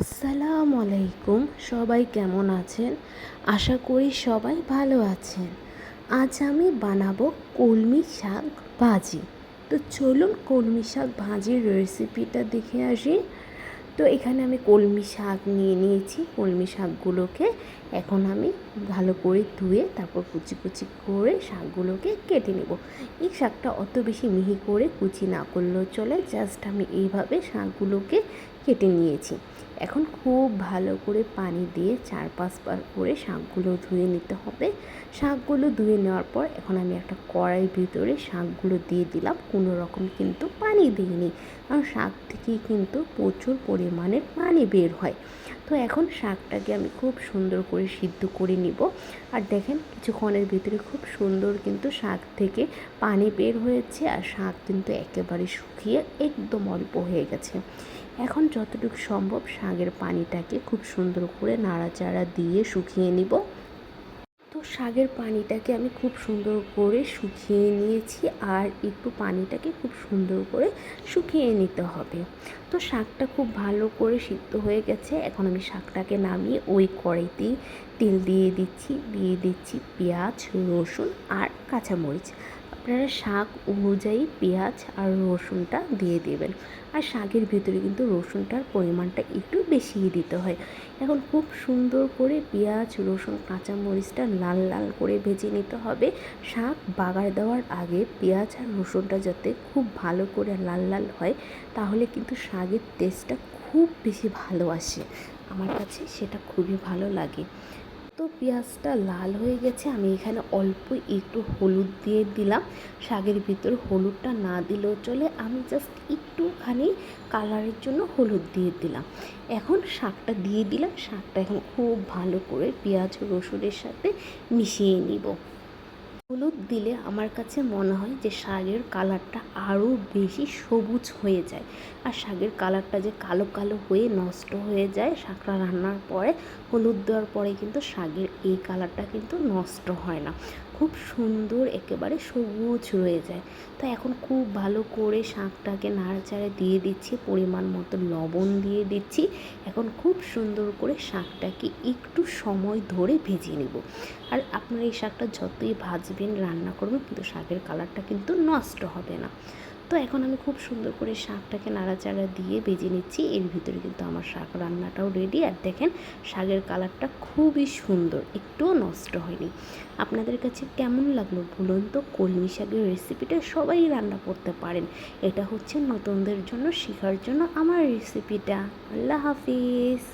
আসসালামু আলাইকুম সবাই কেমন আছেন? আশা করি সবাই ভালো আছেন। আজ আমি বানাবো কলমি শাক ভাজি। তো চলুন কলমি শাক ভাজির রেসিপিটা দেখে আসি। তো এখানে আমি কলমি শাক নিয়ে নিয়েছি। কলমি শাকগুলোকে এখন আমি ভালো করে ধুয়ে তারপর কুচি কুচি করে শাকগুলোকে কেটে নেব। এই শাকটা অত বেশি মিহি করে কুচি না করলেও চলে, জাস্ট আমি এইভাবে শাকগুলোকে কেটে নিয়েছি। এখন খুব ভালো করে পানি দিয়ে চার পাঁচবার করে শাকগুলো ধুয়ে নিতে হবে। শাকগুলো ধুয়ে নেওয়ার পর এখন আমি একটা কড়াইয়ের ভিতরে শাকগুলো দিয়ে দিলাম। কোনো রকম কিন্তু পানি দিইনি। কারণ শাক থেকে কিন্তু প্রচুর পরিমাণে পানি বের হয়। তো এখন শাকটাকে আমি খুব সুন্দর করে সিদ্ধ করে নিব। আর দেখেন কিছুক্ষণের ভিতরে খুব সুন্দর কিন্তু শাক থেকে পানি বের হয়েছে। আর শাক কিন্তু একেবারে শুকিয়ে একদম অল্প হয়ে গেছে। এখন যতটুকু সম্ভব শাকের পানিটাকে খুব সুন্দর করে নাড়াচাড়া দিয়ে শুকিয়ে নিব। তো শাকের পানিটাকে আমি খুব সুন্দর করে শুকিয়ে নিয়েছি আর একটু পানিটাকে খুব সুন্দর করে শুকিয়ে নিতে হবে। তো শাকটা খুব ভালো করে সিদ্ধ হয়ে গেছে। এখন আমি শাকটাকে নামিয়ে ওই কড়াইতেই তেল দিয়ে দিচ্ছি দিয়ে দিচ্ছি পেঁয়াজ, রসুন আর কাঁচামরিচ। আপনারা শাক অনুযায়ী পেঁয়াজ আর রসুনটা দিয়ে দেবেন। আর শাকের ভিতরে কিন্তু রসুনটার পরিমাণটা একটু বেশিই দিতে হয়। এখন খুব সুন্দর করে পেঁয়াজ, রসুন, কাঁচামরিচটা লাল লাল করে ভেজে নিতে হবে। শাক বাগার দেওয়ার আগে পেঁয়াজ আর রসুনটা যাতে খুব ভালো করে লাল লাল হয়, তাহলে কিন্তু শাকের টেস্টটা খুব বেশি ভালো আসে। আমার কাছে সেটা খুবই ভালো লাগে। তো পেঁয়াজটা লাল হয়ে গেছে, আমি এখানে অল্প একটু হলুদ দিয়ে দিলাম। শাকের ভিতর হলুদটা না দিলেও চলে, আমি জাস্ট একটুখানি কালারের জন্য হলুদ দিয়ে দিলাম। এখন শাকটা দিয়ে দিলাম, শাকটা এখন খুব ভালো করে পেঁয়াজ রসুনের সাথে মিশিয়ে নিব। হলুদ দিলে আমার কাছে মনে হয় যে শাকের কালারটা আরও বেশি সবুজ হয়ে যায়। আর শাগের কালারটা যে কালো কালো হয়ে নষ্ট হয়ে যায়, শাকটা রান্নার পরে হলুদ দেওয়ার পরে কিন্তু শাগের এই কালারটা কিন্তু নষ্ট হয় না। খুব সুন্দর, একেবারে সবুজ রয়ে যায়। তো এখন খুব ভালো করে শাকটাকে নাড়াচাড়া দিয়ে দিচ্ছি, পরিমাণ মতো লবণ দিয়ে দিচ্ছি। এখন খুব সুন্দর করে শাকটাকে একটু সময় ধরে ভেজে নেব। আর আপনারা এই শাকটা যতই ভাজবেন, রান্না করবেন, কিন্তু শাকের কালারটা কিন্তু নষ্ট হবে না। তো এখন আমি খুব সুন্দর করে শাকটাকে নাড়াচাড়া দিয়ে বেজে নিচ্ছি। এর ভিতরে কিন্তু আমার শাক রান্নাটাও রেডি আর দেখেন শাকের কালারটা খুবই সুন্দর, একটুও নষ্ট হয়নি। আপনাদের কাছে কেমন লাগল বলুন তো? কলমি শাকের রেসিপিটা সবাই রান্না করতে পারেন। এটা হচ্ছে নতুনদের জন্য, শেখার জন্য আমার রেসিপিটা আল্লাহ হাফিজ।